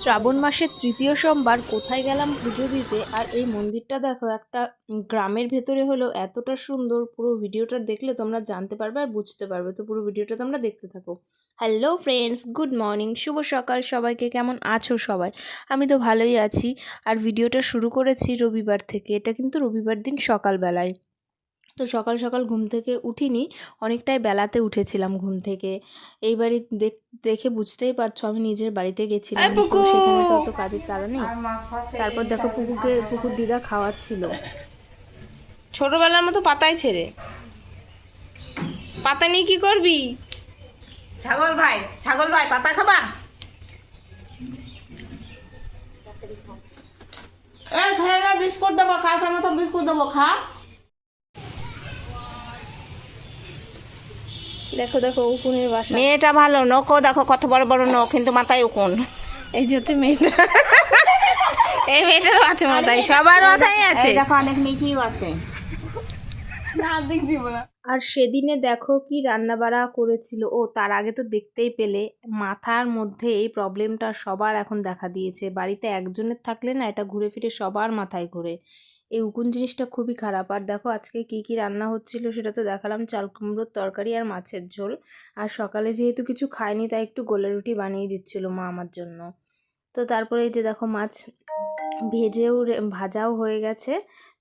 শ্রাবণ মাসের তৃতীয় সোমবার কোথায় গেলাম পুজো দিতে? আর এই মন্দিরটা দেখো, একটা গ্রামের ভেতরে হলেও এতটা সুন্দর, পুরো ভিডিওটা দেখলে তোমরা জানতে পারবে আর বুঝতে পারবে। তো পুরো ভিডিওটা তোমরা দেখতে থাকো। হ্যালো ফ্রেন্ডস গুড মর্নিং শুভ সকাল সবাইকে, কেমন আছো সবাই? আমি তো ভালোই আছি। আর ভিডিওটা শুরু করেছি রবিবার থেকে, এটা কিন্তু রবিবার দিন সকালবেলায়। তো সকাল সকাল ঘুম থেকে উঠিনি অনেকটাই বেলাতে উঠেছিলাম ঘুম থেকে। এই বাড়ি দেখ দেখে বুঝতেই পারছ আমি নিজের বাড়িতে গেছিলাম। তো সেখানে তো অত কাজের তারা নেই। তারপর দেখো পুকুরকে পুকুর দিদা খাওয়াচ্ছিল। ছোটবেলার মতো পাতায় ছেড়ে। পাতা নিয়ে কি করবি? ছাগল ভাই ছাগল ভাই পাতা খাবা? এই খেয়ে না বিস্কুট দেবো খা কালকের মতো বিস্কুট দেবো খা। দেখো দেখো উকুনের বাসা। মেয়েটা ভালো নখও দেখো কত বড় বড় নখ কিন্তু মাথায় উকুন। এই যে হচ্ছে মেয়েটা। এই মেয়েটারও আছে মাথায় সবার মাথায় আছে। দেখো অনেক মিঠিও আছে। আর সেদিনে দেখো কি রান্না বাড়া করেছিল। ও তার আগে তো দেখতেই পেলে মাথার মধ্যে এই প্রবলেমটা সবার এখন দেখা দিয়েছে। বাড়িতে একজনের থাকলে না এটা ঘুরে ফিরে সবার মাথায় ঘোরে। এই উকুন জিনিসটা খুবই খারাপ। আর দেখো আজকে কি কি রান্না হচ্ছিল সেটা তো দেখালাম। চাল কুমড়োর তরকারি আর মাছের ঝোল। আর সকালে যেহেতু কিছু খায়নি তাই একটু গোলে রুটি বানিয়ে দিচ্ছিল মা আমার জন্য। তো তারপরে এই যে দেখো মাছ ভেজেও ভাজাও হয়ে গেছে।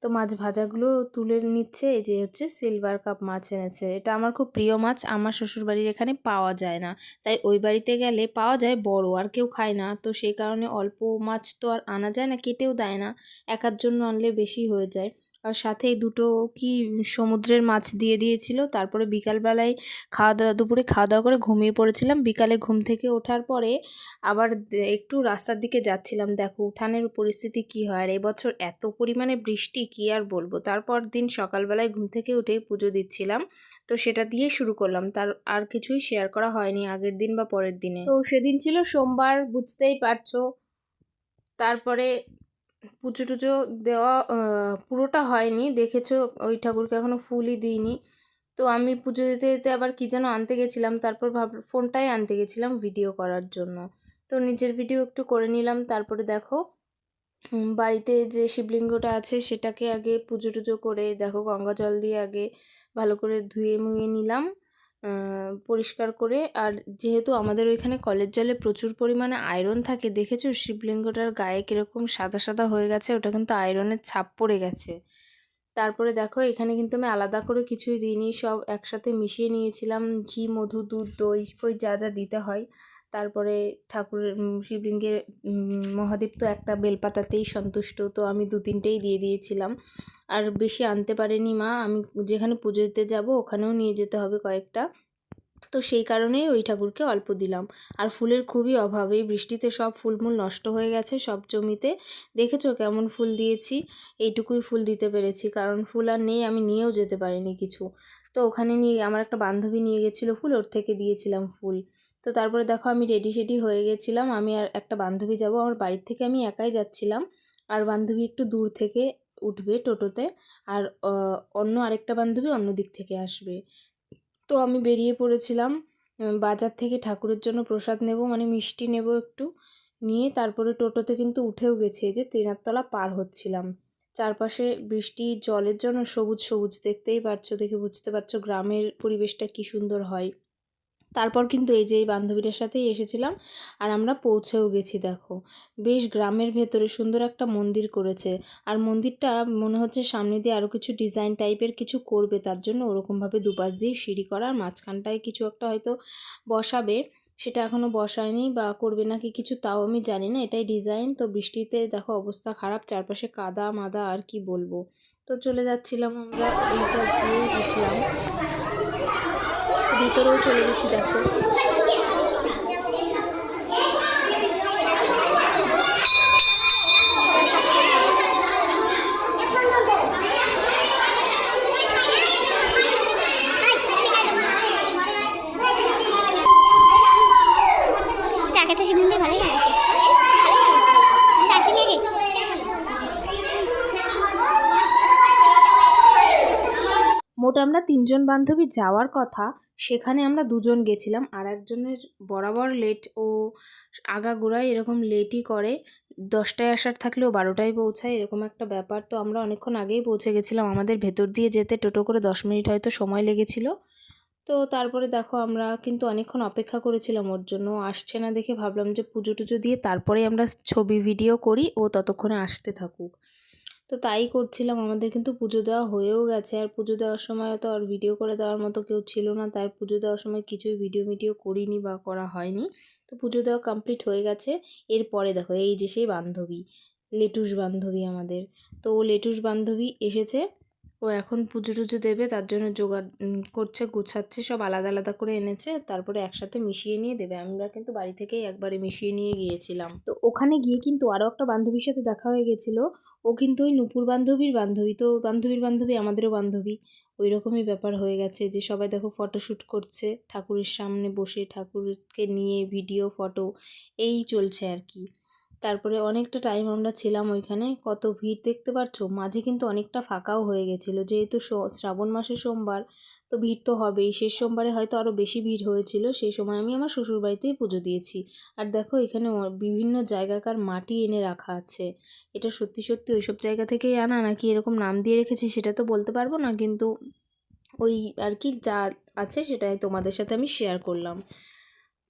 তো মাছ ভাজাগুলো তুলে নিচ্ছে, এই যে হচ্ছে সিলভার কাপ মাছ এনেছে। এটা আমার খুব প্রিয় মাছ, আমার শ্বশুরবাড়ির এখানে পাওয়া যায় না। তাই ওই বাড়িতে গেলে পাওয়া যায় বড়, আর কেউ খায় না। তো সেই কারণে অল্প মাছ তো আর আনা যায় না, কেটেও দেয় না। একার জন্য আনলে বেশি হয়ে যায়। আর সাথে দুটো কি সমুদ্রের মাছ দিয়ে দিয়েছিল, তারপরে বিকালবেলায় খাওয়া দাওয়া দুপুরে খাওয়া দাওয়া করে ঘুমিয়ে পড়েছিলাম। বিকালে ঘুম থেকে ওঠার পরে আবার একটু রাস্তার দিকে যাচ্ছিলাম। দেখো, উঠানের পরিস্থিতি কি হয়? আর এবছর এত পরিমাণে বৃষ্টি কি আর বলব? তারপর দিন সকালবেলায় ঘুম থেকে উঠেই পুজো দিচ্ছিলাম। তো সেটা দিয়ে শুরু করলাম। তার আর কিছুই শেয়ার করা হয়নি আগের দিন বা পরের দিনে। তো সেদিন ছিল সোমবার, বুঝতেই পারছ। তারপরে পুজো টুজো দেওয়া পুরোটা হয়নি। দেখেছ, ওই ঠাকুরকে এখনও ফুলই দিইনি। তো আমি পুজো দিতে দিতে আবার কি যেন আনতে গেছিলাম। তারপর ভাব, ফোনটাই আনতে গেছিলাম ভিডিও করার জন্য। তো নিজের ভিডিও একটু করে নিলাম। তারপরে দেখো বাড়িতে যে শিবলিঙ্গটা আছে সেটাকে আগে পুজো টুজো করে, দেখো গঙ্গা জল দিয়ে আগে ভালো করে ধুয়ে মুয়ে নিলাম পরিষ্কার করে। আর যেহেতু আমাদের ওইখানে কলের জলে প্রচুর পরিমাণে আয়রন থাকে, দেখেছ শিবলিঙ্গটার গায়ে কীরকম সাদা সাদা হয়ে গেছে, ওটা কিন্তু আয়রনের ছাপ পড়ে গেছে। তারপরে দেখো এখানে কিন্তু আমি আলাদা করে কিছুই দিইনি, সব একসাথে মিশিয়ে নিয়েছিলাম, ঘি, মধু, দুধ, দই, ফই যা যা দিতে হয়। তারপরে ঠাকুরের শিবলিঙ্গের মহাদেব তো একটা বেলপাতাতেই সন্তুষ্ট, তো আমি দু তিনটেই দিয়ে দিয়েছিলাম। আর বেশি আনতে পারেনি মা, আমি যেখানে পুজো দিতে যাব ওখানেও নিয়ে যেতে হবে কয়েকটা। তো সেই কারণেই ওই ঠাকুরকে অল্প দিলাম। আর ফুলের খুবই অভাব, এই বৃষ্টিতে সব ফুলমূল নষ্ট হয়ে গেছে সব জমিতে। দেখেছ কেমন ফুল দিয়েছি? এইটুকুই ফুল দিতে পেরেছি, কারণ ফুল আর নেই, আমি নিয়েও যেতে পারিনি কিছু। তো ওখানে নিয়ে, আমার একটা বান্ধবী নিয়ে গেছিল ফুল, ওর থেকে দিয়েছিলাম ফুল। তো তারপরে দেখো আমি রেডি সেডি হয়ে গেছিলাম, আমি আর একটা বান্ধবী যাব, আমার বাড়ির থেকে আমি একাই যাচ্ছিলাম। আর বান্ধবী একটু দূর থেকে উঠবে টোটোতে, আর অন্য আরেকটা বান্ধবী অন্য দিক থেকে আসবে। তো আমি বেরিয়ে পড়েছিলাম। বাজার থেকে ঠাকুরের জন্য প্রসাদ নেব মানে মিষ্টি নেব একটু নিয়ে। তারপরে টোটোতে কিন্তু উঠেও গেছে যে তেনারতলা পার হচ্ছিলাম। চারপাশে বৃষ্টি, জলের জন্য সবুজ সবুজ, দেখতেই পারছ, দেখে বুঝতে পারছ গ্রামের পরিবেশটা কি সুন্দর হয়। তারপর কিন্তু এই যে এই বান্ধবীটার সাথেই এসেছিলাম আর আমরা পৌঁছেও গেছি, দেখো। বেশ গ্রামের ভেতরে সুন্দর একটা মন্দির করেছে আর মন্দিরটা মনে হচ্ছে সামনে দিয়ে আরও কিছু ডিজাইন টাইপের কিছু করবে, তার জন্য ওরকমভাবে দুপাশ দিয়ে সিঁড়ি করা আর মাঝখানটায় কিছু একটা হয়তো বসাবে, সেটা এখনও বসায়নি বা করবে নাকি কিছু তাও আমি জানি না, এটাই ডিজাইন। তো বৃষ্টিতে দেখো অবস্থা খারাপ, চারপাশে কাদা মাদা আর কি বলব। তো চলে যাচ্ছিলাম আমরা এই দিয়েই উঠলাম। ভিতরেও চলে গেছি দেখো। মোট আমরা তিনজন বান্ধবী যাওয়ার কথা সেখানে আমরা দুজন গেছিলাম আর একজনের বরাবর লেট ও আগাগোড়ায় এরকম লেটই করে। দশটায় আসার থাকলেও বারোটায় পৌঁছায়, এরকম একটা ব্যাপার। তো আমরা অনেকক্ষণ আগেই পৌঁছে গেছিলাম। আমাদের ভেতর দিয়ে যেতে টোটো করে দশ মিনিট হয়তো সময় লেগেছিল। তো তারপরে দেখো আমরা কিন্তু অনেকক্ষণ অপেক্ষা করেছিলাম, ওর জন্য আসছে না দেখে ভাবলাম যে পুজো টুজো দিয়ে তারপরে আমরা ছবি ভিডিও করি, ও ততক্ষণে আসতে থাকুক। তো তাই করছিলাম। আমাদের কিন্তু পুজো দেওয়া হয়েও গেছে। আর পুজো দেওয়ার সময় তো আর ভিডিও করে দেওয়ার মতো কেউ ছিল না। তার পুজো দেওয়ার সময় কিছুই ভিডিও মিডিও করিনি বা করা হয়নি। তো পুজো দেওয়া কমপ্লিট হয়ে গেছে। এরপরে দেখো, এই যে সেই বান্ধবী, লেটুস বান্ধবী আমাদের। তো ও লেটুস বান্ধবী এসেছে। ও এখন পুজো টুজো দেবে, তার জন্য জোগাড় করছে, গুছাচ্ছে, সব আলাদা আলাদা করে এনেছে, তারপরে একসাথে মিশিয়ে নিয়ে দেবে। আমরা কিন্তু বাড়ি থেকেই একবারে মিশিয়ে নিয়ে গিয়েছিলাম। তো ওখানে গিয়ে কিন্তু আরও একটা বান্ধবীর সাথে দেখা হয়ে গেছিল। ও কিন্তু ওই নুপুর বান্ধবীর বান্ধবী, তো বান্ধবীর বান্ধবী আমাদেরও বান্ধবী। ওই রকমই ব্যাপার হয়ে গেছে যে সবাই দেখো ফটোশ্যুট করছে, ঠাকুরের সামনে বসে ঠাকুরকে নিয়ে ভিডিও ফটো এই চলছে আর কি। তারপরে অনেকটা টাইম আমরা ছিলাম ওইখানে, কত ভিড় দেখতে পাচ্ছ মাঝে কিন্তু অনেকটা ফাঁকাও হয়ে গেছিল। যেহেতু শ্রাবণ মাসের সোমবার, তো ভিড় তো হবেই। শেষ সোমবারে হয়তো আরও বেশি ভিড় হয়েছিল। সেই সময় আমি আমার শ্বশুরবাড়িতেই পুজো দিয়েছি। আর দেখো, এখানে বিভিন্ন জায়গাকার মাটি এনে রাখা আছে। এটা সত্যি সত্যি ওইসব জায়গা থেকেই আনা? নাকি এরকম নাম দিয়ে রেখেছি সেটা তো বলতে পারব না, কিন্তু ওই আর কি যা আছে সেটাই তোমাদের সাথে আমি শেয়ার করলাম।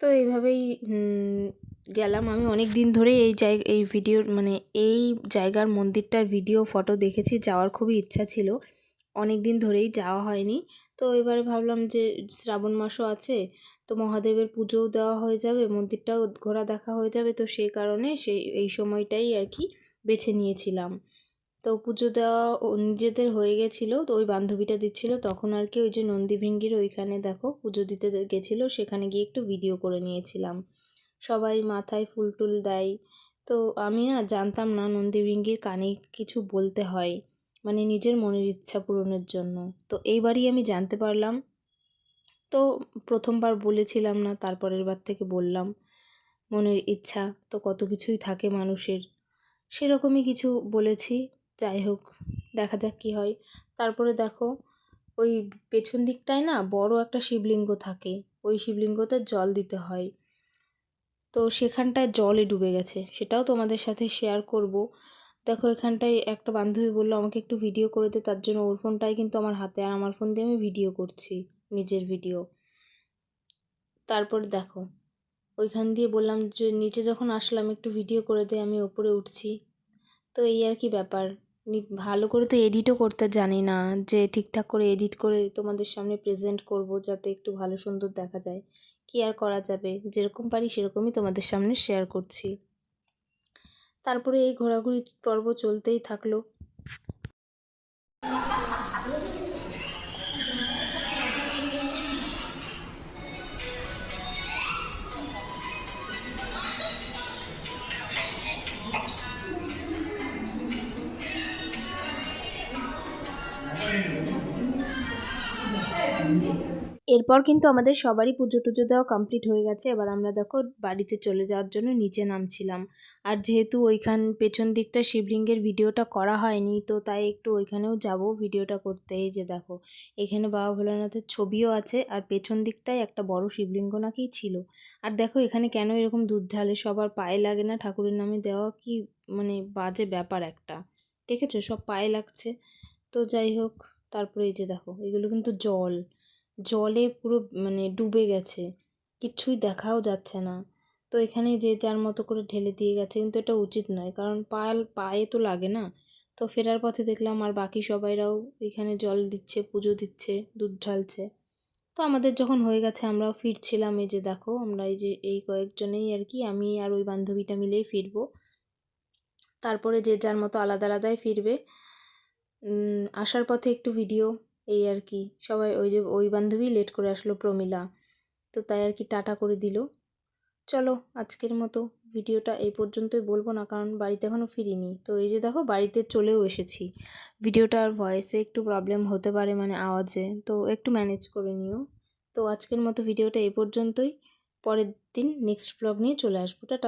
তো এইভাবেই গেলাম আমি অনেক দিন ধরে এই জায়গা, এই ভিডিওর মানে এই জায়গার মন্দিরটার ভিডিও ফটো দেখেছি, যাওয়ার খুবই ইচ্ছা ছিল। অনেক দিন ধরেই যাওয়া হয়নি। তো এবারে ভাবলাম যে শ্রাবণ মাসও আছে, তো মহাদেবের পুজোও দেওয়া হয়ে যাবে, মন্দিরটাও ঘোরা দেখা হয়ে যাবে, তো সেই কারণে সেই, এই সময়টাই আর কি বেছে নিয়েছিলাম। তো পুজো দেওয়া নিজেদের হয়ে গেছিল, তো ওই বান্ধবীটা দিচ্ছিল, তখন আর কি ওই যে নন্দী নন্দীভৃঙ্গির ওইখানে দেখো পুজো দিতে গেছিল, সেখানে গিয়ে একটু ভিডিও করে নিয়েছিলাম। সবাই মাথায় ফুল টুল দেয়। তো আমি না জানতাম না নন্দীভৃঙ্গির কানে কিছু বলতে হয় মানে নিজের মনের ইচ্ছা পূরণের জন্য। তো এইবারই আমি জানতে পারলাম। তো প্রথমবার বলেছিলাম না, তারপরের বার থেকে বললাম, মনের ইচ্ছা তো কত কিছুই থাকে মানুষের। সেরকমই কিছু বলেছি, যাই হোক, দেখা যাক কী হয়। তারপরে দেখো, ওই পেছন দিকটায় না বড় একটা শিবলিঙ্গ থাকে, ওই শিবলিঙ্গতে জল দিতে হয়। তো সেখানটায় জলে ডুবে গেছে। সেটাও তোমাদের সাথে শেয়ার করব। দেখো, এখানটায় একটা বান্ধবী বলল, আমাকে একটু ভিডিও করে দে, তার জন্য ওর ফোনটাই কিন্তু আমার হাতে, আর আমার ফোন দিয়ে আমি ভিডিও করছি, নিজের ভিডিও তারপর দেখো, ওইখান দিয়ে বললাম যে, নিচে যখন আসলাম, একটু ভিডিও করে দে, আমি ওপরে উঠছি। তো এই আর কি ব্যাপার। ভালো করে তো এডিটও করতে জানি না, যে ঠিকঠাক করে এডিট করে তোমাদের সামনে প্রেজেন্ট করব যাতে একটু ভালো সুন্দর দেখা যায়। কি আর করা যাবে? যেরকম পারি সেরকমই তোমাদের সামনে শেয়ার করছি। তারপরে এই ঘোরাঘুরি পর্ব চলতেই থাকল। এরপর কিন্তু আমাদের সবারই পুজো টুজো দেওয়া কমপ্লিট হয়ে গেছে। এবার আমরা দেখো বাড়িতে চলে যাওয়ার জন্য নিচে নামছিলাম। আর যেহেতু ওইখান পেছন দিকটা শিবলিঙ্গের ভিডিওটা করা হয়নি, তো তাই একটু ওইখানেও যাব ভিডিওটা করতে। এই যে দেখো, এখানে বাবা ভোলানাথের ছবিও আছে, আর পেছন দিকটায় একটা বড় শিবলিঙ্গ নাকি ছিল। আর দেখো এখানে কেন এরকম দুধ ঢালে সবার পায়ে লাগে না ঠাকুরের নামে দেওয়া? কি মানে বাজে ব্যাপার একটা। দেখেছ? সব পায়ে লাগছে। তো যাই হোক, তারপরে এই যে দেখো, এগুলো কিন্তু জল। জলে পুরো মানে ডুবে গেছে। কিচ্ছুই দেখাও যাচ্ছে না। তো এখানে যে যার মতো করে ঢেলে দিয়ে গেছে কিন্তু এটা উচিত নয়। কারণ পাল পায়ে তো লাগে না। তো ফেরার পথে দেখলাম আর বাকি সবাইরাও এখানে জল দিচ্ছে, পুজো দিচ্ছে, দুধ ঢালছে। তো আমাদের যখন হয়ে গেছে আমরাও ফিরছিলাম এই যে দেখো, আমরা এই যে এই কয়েকজনেই আর কি, আমি আর ওই বান্ধবীটা মিলেই ফিরবো। তারপরে যে যার মতো আলাদা আলাদাই ফিরবে। আসার পথে একটু ভিডিও এই আর কি। সবাই ওই যে ওই বান্ধবী লেট করে আসলো প্রমিলা। তো তাই আর কি টাটা করে দিল। চলো, আজকের মতো ভিডিওটা এই পর্যন্তই বলব না, কারণ বাড়িতে এখনও ফিরিনি। তো এই যে দেখো, বাড়িতে চলেও এসেছি। ভিডিওটার ভয়েসে একটু প্রবলেম হতে পারে মানে আওয়াজে। তো একটু ম্যানেজ করে নিও। তো আজকের মতো ভিডিওটা এই পর্যন্তই। পরের দিন নেক্সট ব্লগ নিয়ে চলে আসব। টাটা।